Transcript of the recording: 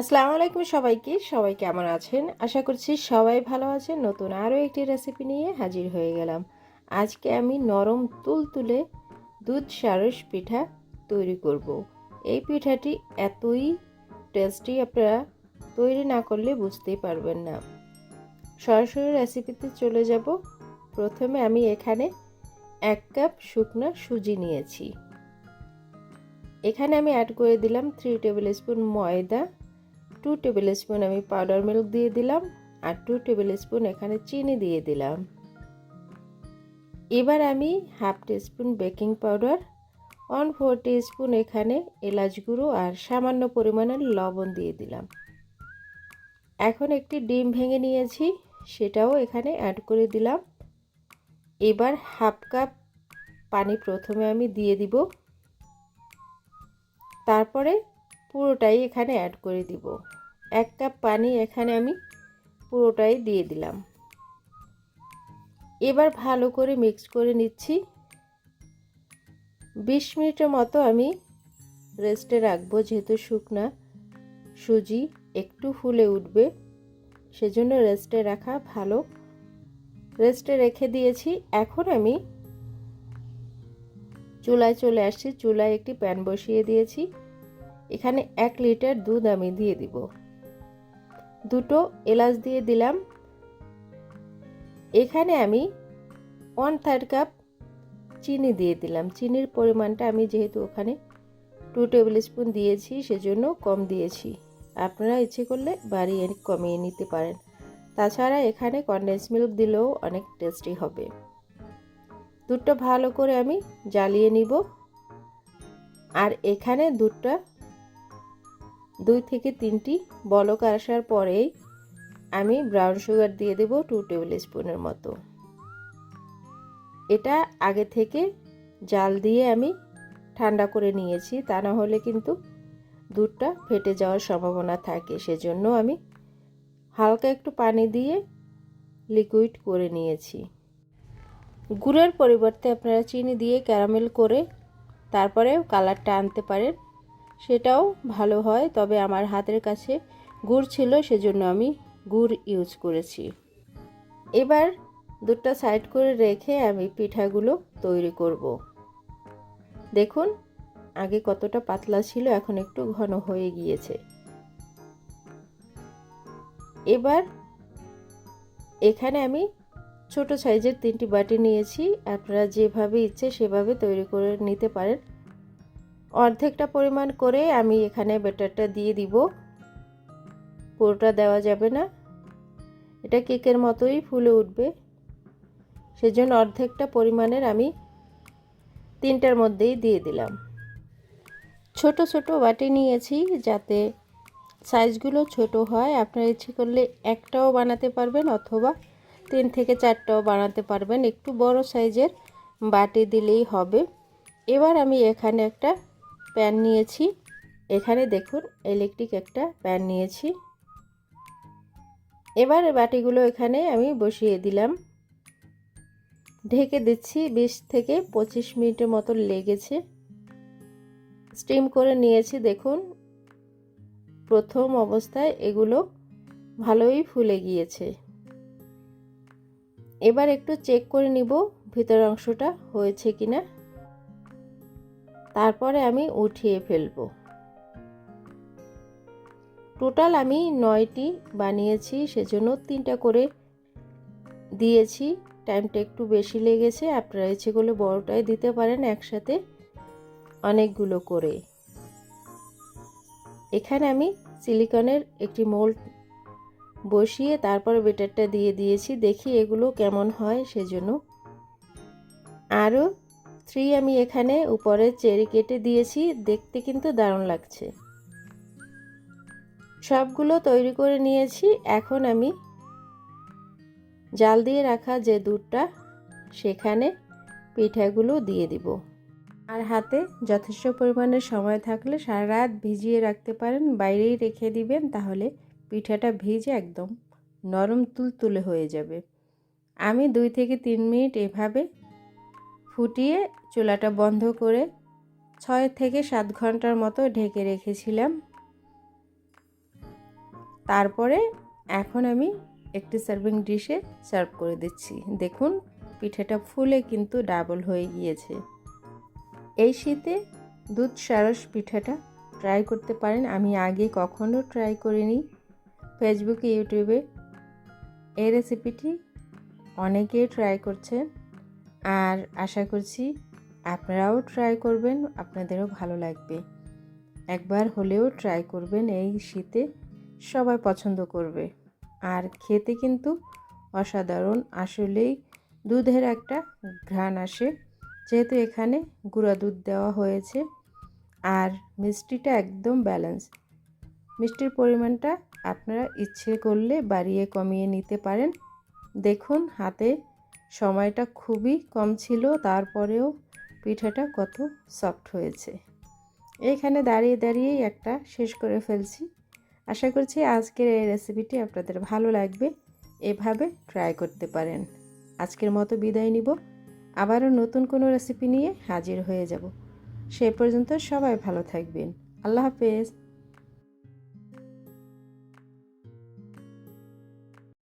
আসসালামু আলাইকুম সবাইকে। সবাই কেমন আছেন? আশা করছি সবাই ভালো আছেন। নতুন আরও একটি রেসিপি নিয়ে হাজির হয়ে গেলাম। আজকে আমি নরম তুলতুলে দুধ সারস পিঠা তৈরি করব। এই পিঠাটি এতই টেস্টি আপনারা তৈরি না করলে বুঝতেই পারবেন না। সরাসরি রেসিপিতে চলে যাব। প্রথমে আমি এখানে এক কাপ শুকনা সুজি নিয়েছি। এখানে আমি অ্যাড করে দিলাম থ্রি টেবিল স্পুন ময়দা। টু টেবিল স্পুন আমি পাউডার মিল্ক দিয়ে দিলাম আর টু টেবিল স্পুন এখানে চিনি দিয়ে দিলাম। এবার আমি half spoon baking powder one four spoon এখানে এলাচ গুঁড়ো আর সামান্য পরিমাণের লবণ দিয়ে দিলাম। এখন একটি ডিম ভেঙে নিয়েছি, সেটাও এখানে অ্যাড করে দিলাম। এবার হাফ কাপ পানি প্রথমে আমি দিয়ে দিব। তারপরে পুরোটাই এখানে অ্যাড করে দিব। এক কাপ পানি এখানে আমি পুরোটাই দিয়ে দিলাম। এবার ভালো করে মিক্স করে নিচ্ছি। বিশ মিনিটের মতো আমি রেস্টে রাখব, যেহেতু শুকনা সুজি একটু ফুলে উঠবে, সেজন্য রেস্টে রাখা ভালো। রেস্টে রেখে দিয়েছি। এখন আমি চুলায় চলে আসছি। চুলায় একটি প্যান বসিয়ে দিয়েছি। এখানে এক লিটার দুধ আমি দিয়ে দিব। দুটো এলাচ দিয়ে দিলাম। এখানে আমি ওয়ান থার্ড কাপ চিনি দিয়ে দিলাম। চিনির পরিমাণটা আমি যেহেতু ওখানে টু টেবিল স্পুন দিয়েছি, সেজন্য কম দিয়েছি। আপনারা ইচ্ছে করলে বাড়িয়ে কমিয়ে নিতে পারেন। তাছাড়া এখানে কনডেন্স মিল্ক দিলেও অনেক টেস্টি হবে। দুধটা ভালো করে আমি জ্বালিয়ে নিব। আর এখানে দুধটা দুই থেকে তিনটি বলক আসার পরেই আমি ব্রাউন সুগার দিয়ে দেব টু টেবিল স্পুনের মতো। এটা আগে থেকে জাল দিয়ে আমি ঠান্ডা করে নিয়েছি, তা না হলে কিন্তু দুধটা ফেটে যাওয়ার সম্ভাবনা থাকে। সেজন্য আমি হালকা একটু পানি দিয়ে লিকুইড করে নিয়েছি। গুড়ের পরিবর্তে আপনারা চিনি দিয়ে ক্যারামেল করে তারপরে কালারটা আনতে পারেন। সেটাও ভালো হয়, তবে আমার হাতের কাছে গুড় ছিল, সেজন্য আমি গুড় ইউজ করেছি। এবার দুধটা সাইড করে রেখে আমি পিঠাগুলো তৈরি করব। দেখুন, আগে কতটা পাতলা ছিল, এখন একটু ঘন হয়ে গিয়েছে। এবার এখানে আমি ছোট সাইজের তিনটি বাটি নিয়েছি, আপনারা যেভাবে ইচ্ছে সেভাবে তৈরি করে নিতে পারেন। অর্ধেকটা পরিমাণ করে আমি এখানে ব্যাটারটা দিয়ে দিব। পুরোটা দেওয়া যাবে না। এটা কেকের মতোই ফুলে উঠবে। সেজন্য অর্ধেকটা পরিমাণের আমি তিনটার মধ্যেই দিয়ে দিলাম। ছোট ছোট বাটি নিয়েছি যাতে সাইজগুলো ছোট হয়। আপনার ইচ্ছে করলে একটাও বানাতে পারবেন অথবা তিন থেকে চারটাও বানাতে পারবেন। একটু বড় সাইজের বাটি দিলেই হবে। এবার আমি এখানে একটা প্যান নিয়েছি। এখানে দেখুন ইলেকট্রিক একটা প্যান নিয়েছি। এবার বাটিগুলো এখানে আমি বসিয়ে দিলাম। ঢেকে দিচ্ছি বিশ থেকে পঁচিশ মিনিটের মতো লেগেছে। স্টিম করে নিয়েছি, দেখুন। প্রথম অবস্থায় এগুলো ভালোই ফুলে গিয়েছে। এবার একটু চেক করে নিব ভিতর অংশটা হয়েছে কিনা। তারপরে আমি উঠিয়ে ফেলব। টোটাল আমি নয়টি বানিয়েছি, সেজন্য তিনটা করে দিয়েছি। টাইমটা একটু বেশি লেগেছে, আপনারা ইচ্ছে করলে বড়টাই দিতে পারেন একসাথে অনেকগুলো করে। এখানে আমি সিলিকনের একটি মোল্ড বসিয়ে তারপর বেটারটা দিয়ে দিয়েছি, দেখি এগুলো কেমন হয়, সেজন্য আরও থ্রি আমি এখানে উপরে চেরি কেটে দিয়েছি, দেখতে কিন্তু দারুণ লাগছে। সবগুলো তৈরি করে নিয়েছি, এখন আমি জাল দিয়ে রাখা যে দুধটা, সেখানে পিঠাগুলো দিয়ে দিব। আর হাতে যথেষ্ট পরিমাণে সময় থাকলে সারা রাত ভিজিয়ে রাখতে পারেন, বাইরেই রেখে দিবেন, তাহলে পিঠাটা ভিজে একদম নরম তুলতুলে হয়ে যাবে। আমি দুই থেকে তিন মিনিট এভাবে ফুটিয়ে চুলাটা বন্ধ করে ছয় থেকে সাত ঘণ্টার মতো ঢেকে রেখেছিলাম। তারপরে এখন আমি একটি সার্ভিং ডিশে সার্ভ করে দিচ্ছি। দেখুন, পিঠেটা ফুলে কিন্তু ডাবল হয়ে গিয়েছে। এই শীতে দুধ সারস পিঠাটা ট্রাই করতে পারেন। আমি আগে কখনো ট্রাই করিনি। ফেসবুকে ইউটিউবে এই রেসিপিটি অনেকেই ট্রাই করছেন। আর আশা করছি আপনারাও ট্রাই করবেন, আপনাদেরও ভালো লাগবে। একবার হলেও ট্রাই করবেন এই শীতে, সবাই পছন্দ করবে। আর খেতে কিন্তু অসাধারণ, আসলেই দুধের একটা ঘ্রাণ আসে। যেহেতু এখানে গুঁড়া দুধ দেওয়া হয়েছে আর মিষ্টিটা একদম ব্যালেন্স মিষ্টির পরিমাণটা আপনারা ইচ্ছে করলে বাড়িয়ে কমিয়ে নিতে পারেন। দেখুন হাতে সময়টা খুবই কম ছিল, তারপরেও পিঠাটা কত সফট হয়েছে। এইখানে দাঁড়িয়ে দাঁড়িয়েই একটা শেষ করে ফেলছি। আশা করছি আজকের এই রেসিপিটি আপনাদের ভালো লাগবে। এভাবে ট্রাই করতে পারেন। আজকের মতো বিদায় নিব। আবারও নতুন কোনো রেসিপি নিয়ে হাজির হয়ে যাব। সে পর্যন্ত সবাই ভালো থাকবেন। আল্লাহ হাফেজ।